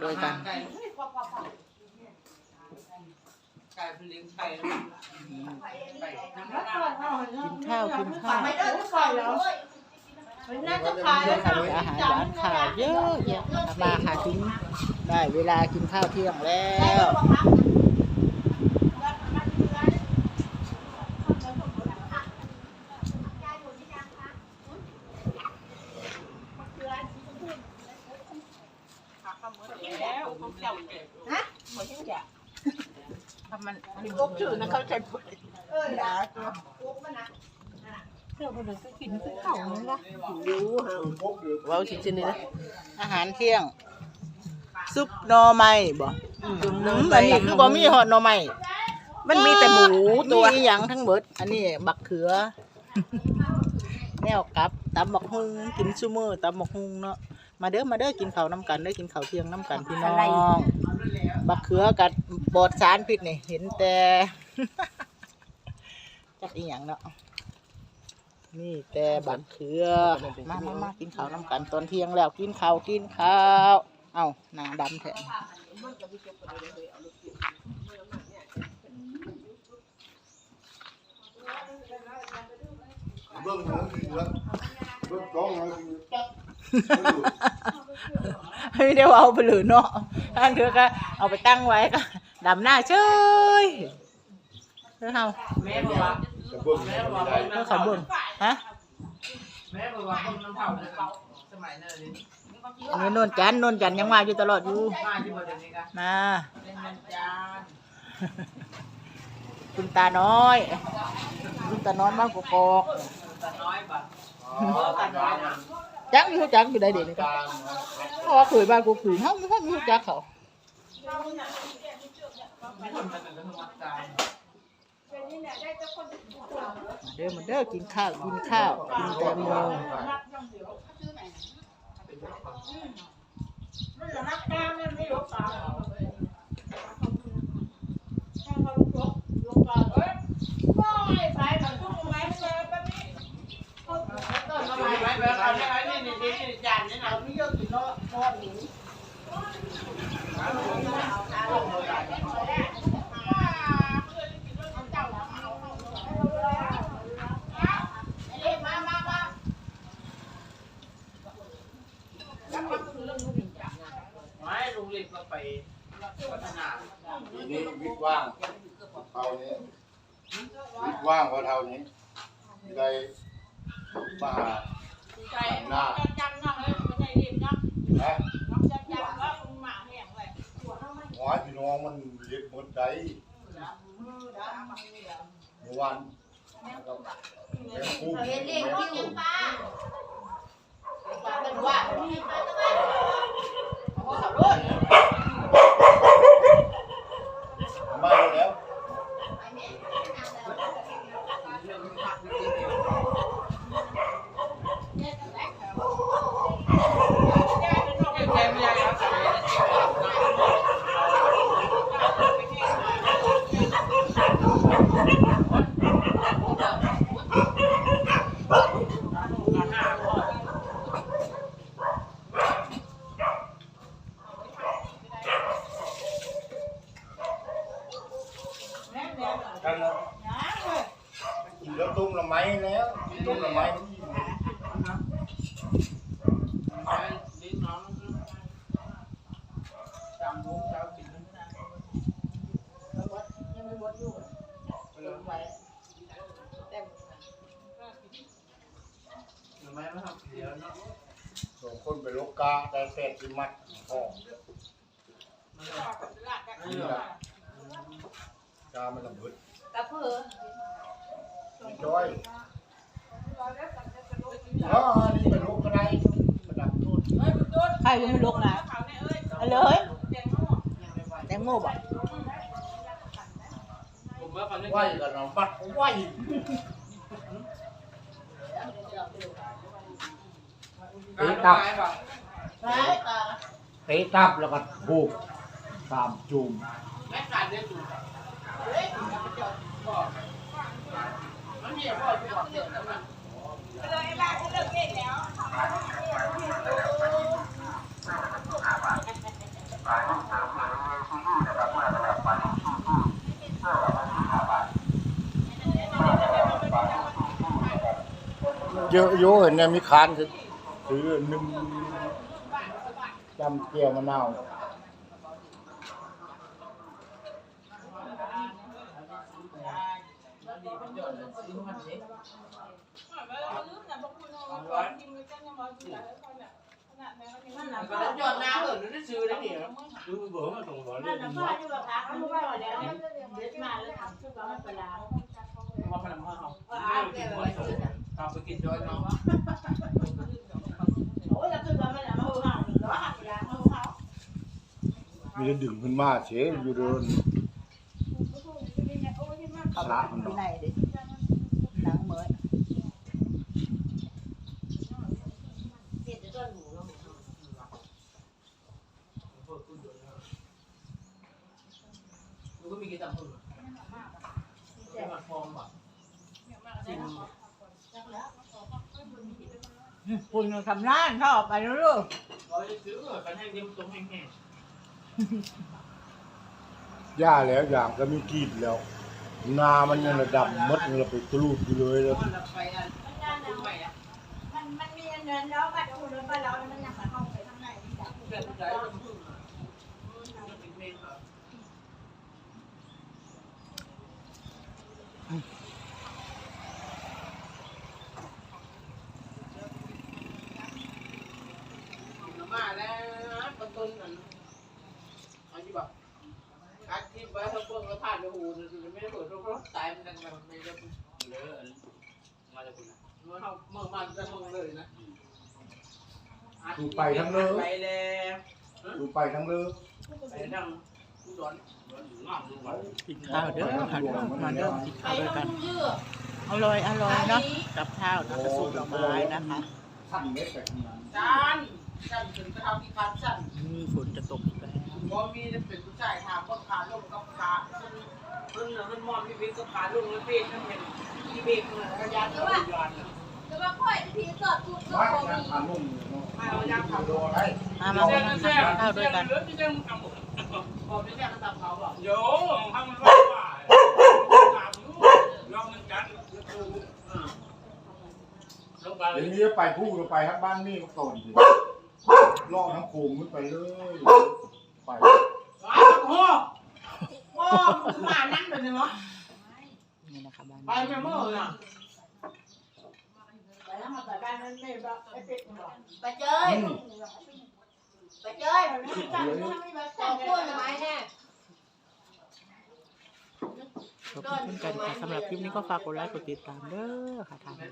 โดยกัน ไก่ไก่เป็นเลี้ยงไก่ไก่น้ำมันกินข้าวกินข้าวไม่ได้ไก่แล้วมันน่าจะขายเรื่องค่ะมีอาหารร้านข่าวเยอะแยะมาค่ะถึงได้เวลากินข้าวเที่ยงแล้ว แล้วเขาเจ้าเก็บทำมันกบชื่อนะเขาใช้เออด่าตัวเที่ยวไปเลยก็กินขึ้นข้าวนี่ละรู้ห่างว้าวชิ้นๆนี่นะอาหารเที่ยง ซุปหน่อไม้บ่อืมอันนี้คือบ่มีหอดหน่อไม้มันมีแต่หมูตัวมีหยังทั้งหมด อันนี้บักเขือแนวกับตำบักฮุงกินซุมื้อตำบักฮุงเนาะ มาเด้อมาเด้อกินข้าวน้ำกันเด้อกินข้าวเที่ยงน้ำกันพี่น้องบักเขือกับบอดสารพิษนี่เห็นแต่ จักอีหยังเนาะนี่แต่บักเขือมามามากินข้าวน้ำกันตอนเที่ยงแล้วกินข้าวกินข้าวเอ้าหน้าดำแท้เบิ่งหมูกินแล้วเบิ่งกล้องแล้วกินปั๊บ ไม่ได้เอาไปหรือเนาะท่านเถือก็เอาไปตั้งไว้ก็ดำหน้าเฉยเพื่อเขาแม่บอกว่าจะเบิ่งแม่บอกว่าเพื่อเขบิ่งฮะแม่บอกว่าคนน้ำเผาเลยสมัยนั้นเลยนนี้นวลจันทร์นจันยังมาอยู่ตลอดอยู่มาคุณตาน้อยคุณตาน้อยมากกอกอกตาน้อยบ่อ๋อตาน้อยนะ จักอยู่จักอยู่ได้เด็กเลยตาเพราะว่าเคยบ้านกูขืนเขาไม่ค่อยมีจักเขาไม่คนมาเด้อมาเด้อกินข้าวกินข้าวกินแตงโมมันละมักกามมันไม่ยกตาให้เขาลุกยกยกตาเอ้ยโอ้ยสายมันทุกไม้เลยแบบนี้เขาต้นทำไม้ไมแบบเอาเนี่ยไอ้ ทีนาทีนี้วิกว่างเท่านี้วิกว่างก็เท่านี้ได้มาหาหน้า นะหัวพี่น้องมันเล็บหมดใจเมื่อวานนะครับแม่คู่แม่คู่เป็นว่ามาแล้ว แกไม่อยากเอาใส่ กันแล้วกินแล้วตุ้มละไม้แล้วตุ้มละไม้ที่ลิ้นน้องจำบุ้งเจ้ากินไม่ได้ทำไมไม่ทำเดี๋ยวเนาะส่งคนไปโลกาได้แปดสิบมัดห้อามันระเบิดกระเพื่อมีจ้อยอ๋ออันนี้เป็นโลกก็ได้ระดับต้นใครยังไม่ลุกนะเอาเลยแตงโมบอกผมว่าเขาเล่นไหวกันเอาบัดไหวตีตับร้ายตาเตะตับแล้วก็ผูกสามจุ่มแม่การเล่นอยู่มัน เยอะโยเห็นเนี่ยมีคานคือหนึ่งจำเกียวมะนาว ก็ยอดหน้าเออนั่นซื้อได้เนี่ยดูเบื่อมาตรงร้อนเลนั่ยนน่ะพ่อที่ว่าพักมันไม่ไหวแล้วเด็ดมาแล้วทำชุดว่ามันเป็นลาวว่าพลังว่าเขาเอาไปกินด้วยเนาะโอ้ยแล้วคือว่ามันน่ะมาหูเห่าแล้วหักยางมาหูเห่ามีแต่ดึงขึ้นมาเฉยอยู่เดินเขาพระมันที่เนาะ ไหนดิหนังเหมือน มันก็มีกี่ตังค์คนจะมาฟอร์มแบบจริง คุณทำร้านชอบไปแล้วลูกเราจะซื้อกันให้เต็มตรงแห้งย่าแล้วอย่างก็มีกรีดแล้ว นามันยังระดับมดเราไปตรูดอยู่เลยแล้วมันไปอะใหม่อะมันมันมีเงินแล้วบัตรคูณบ้านเรามันยังเข้าไปข้างในนี่จ้ะ เกิดใจต้องพึ่งอะเป็นเมนอะมาแล้วประตูนั่นอันนี้แบบอัดคลิปไว้ทั้งพวกเราผ่านไปหูไม่ได้เปิดเพราะตายมันดังแบบไม่ได้เลอะมาจากคุณเมื่อเขาเมื่อมันจะมึงเลยนะไปแล้วดูไปทั้งเลิกไปทั้งผู้สอนกินข้าวเด้อค่ะมาเด้อกินไปข้าวด้วยต้กัอนงยืดอร่อยอร่อยเนาะกับข้าวกับสูตรดอกไม้นะคะขั้นเล็กแต่ขนาดจาน จานถึงจะทำที่คันสั่นนี่ฝนจะตกอีกแล้วมอมีเป็นผู้ชายถามว่าขาลงกับขาเพิ่งเพิ่งมอมีวิกกับขาลงแล้วเป็นนั่นเป็นที่เบรกเลยระยะตัวย้อนแต่ว่าค่อยทีสอดทุกก็ไม่พอยังมีขานุ่มอยู่เนาะมาเราย่างขับโลได้มามามาทานข้าด้วยกันบอกไม่ใช่กระตับเขาหรอโย่ทำมันว่าตามลูกลองมันกันเดี๋ยวนี้ไปผู้เราไปครับบ้านนี่ก็ก่อนสิ ล่อน้ำโขงขึ้นไปเลย ไปว้าโอ้มานั่งเลยเนาะนี่นะคะบ้านไปแม่เมื่อน่ะไปแล้วมาไปบ้านนั้นไม่บอกไอ้เป็ดบไปเจยไปเจยมันไม่จับมันไม่มาจับพูดทำไมแน่ขอบคุณกันค่ะสำหรับคลิปนี้ก็ฝากกดไลค์กดติดตามเด้อค่ะทางบ้าน